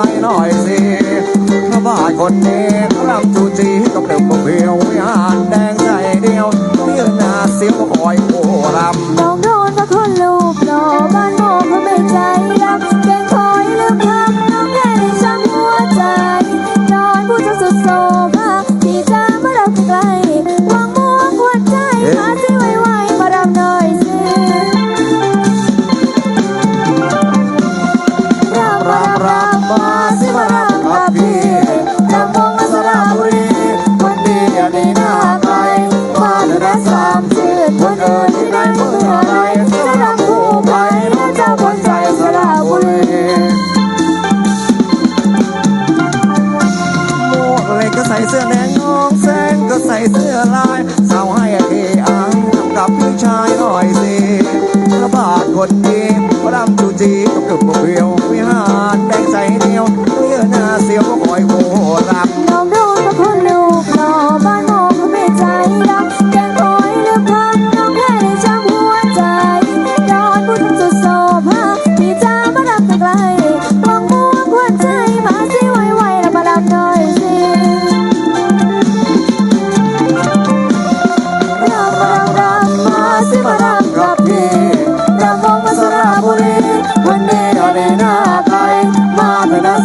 ายหน่อยสิพระบาทคนนี้ลำจูจีกับเร็วก็เพียวไม่อ่านแดงใจเดียวเพื่อนาเสียวหอยโอรำ still alive.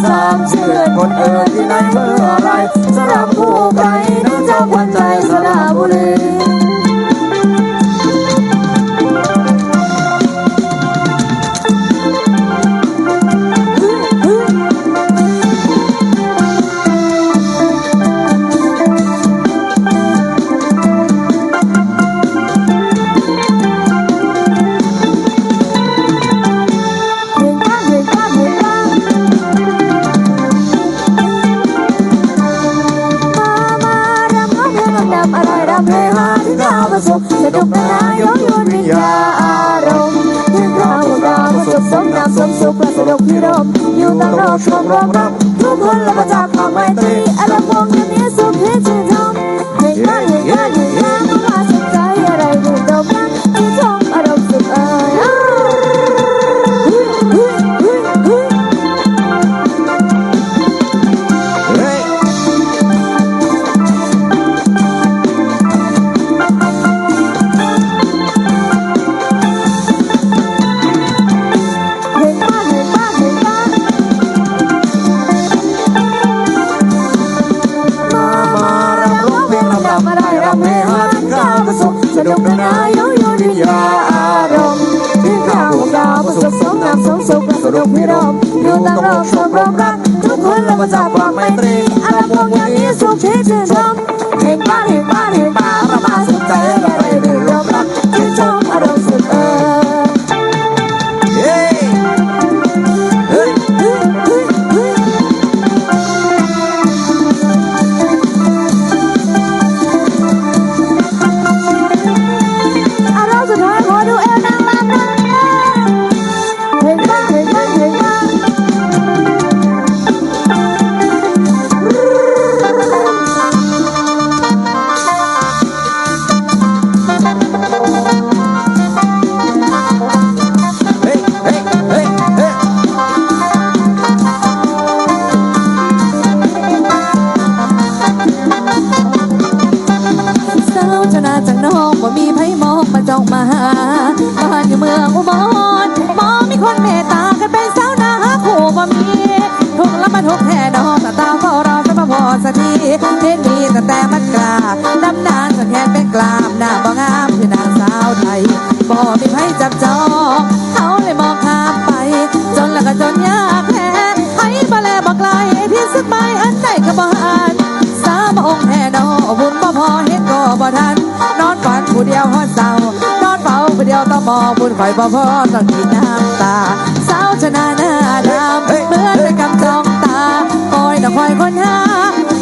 สามเชื่อคนเอ่ยที่ไหนเพื่ออะไรสำหรับผู้ใดนั้นจะวัน sống nào sống sâu qua sự đầu khi đông Như ta nó không rộng rộng Thuốc hôn là bà ta không ai tí Anh là buồn như nghĩa xuống thế trên thông Hãy nói 我要逆风去坚强。 กแท่นอตาตาเฝ้ารอสมพอสักทีเท็นมีแต่แต่มันกล้าดำนานจนแทนเป็นกลามหน้าบ่งามคือนางสาวไทยบ่มีไผจับจองเขาเลยมองข้ามไป จนแล้วก็จนยากแท้ให้บ่แลบอกลที่สุดไปอันใดก็บ่หันสามองค์แท่นอบุญบ่พอเฮ็ดก็บ่ทัน นอนฝันผู้เดียวฮอดเศร้านอนเฝ้าผู้เดียวต้องมองบุญข่อยบ่พอต้องกินน้ำตาสาวชนะหน้าดำเหมือนเป็นกำจอง นะคอยคนหา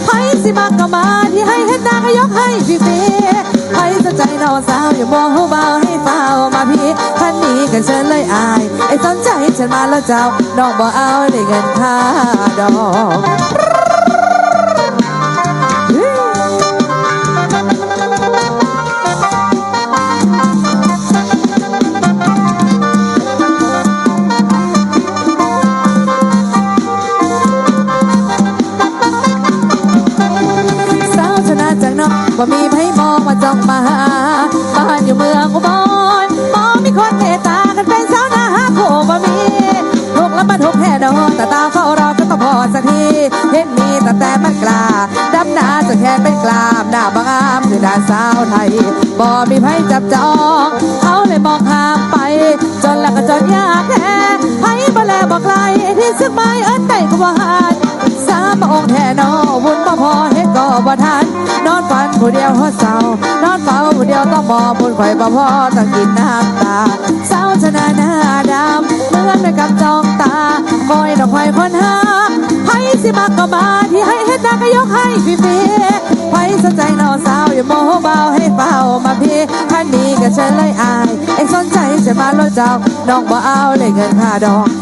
ไผสิมากก็มาที่ให้เห็นหน้าก็ยกให้พี่เมย์ไผสนใจน้องสาวอย่ามองเฮเบาให้เฝ้ามาพี่ท่านนี้กันเชิญเลยอายไอ้สนใจฉันมาแล้วเจ้าดอกบ่เอาได้เงินค่าดอก บ่ามีไผมองมาจ้องมาหาบ้านอยู่เมืองอุบลมองมีคนเมตตากันเป็นสาวนาหาคู่บ่มีทุกแล้วมันทุกข์แค่ดอกแต่ตาเฝ้ารอก็ต้องพอสักทีเห็นมีแต่แต่มันกล้าดำหนาจะแค่เป็นกลามหน้าบางอามคือดาสาวไทยบ่มีไผจับจองเขาเลยมองข้ามไป จนแล้วก็จนยากแท้ไผบ่แลบอกไกลที่ซึ่งไม่เอิ้นได้ก็บ่หั ผู้เดียวหัวเศร้านอนเฝ้าผู้เดียวต้องมองบุญข่อยบ่พอต้องกินน้ำตาเศร้าชนะหน้าดำเหมือนไปกับจองตาคอยดอกไฟคนหาให้สิมาก็มาที่ให้เฮ็ดนาก็ยกให้ฟรีไผสนใจน้องสาวอย่าโมโหเบาให้เฝ้ามาพี่คันนี้ก็เชิญเลยอายเอ็งสนใจจะมาลดเจ้าน้องบ่เอาเลยเงินค่าดอกน้อง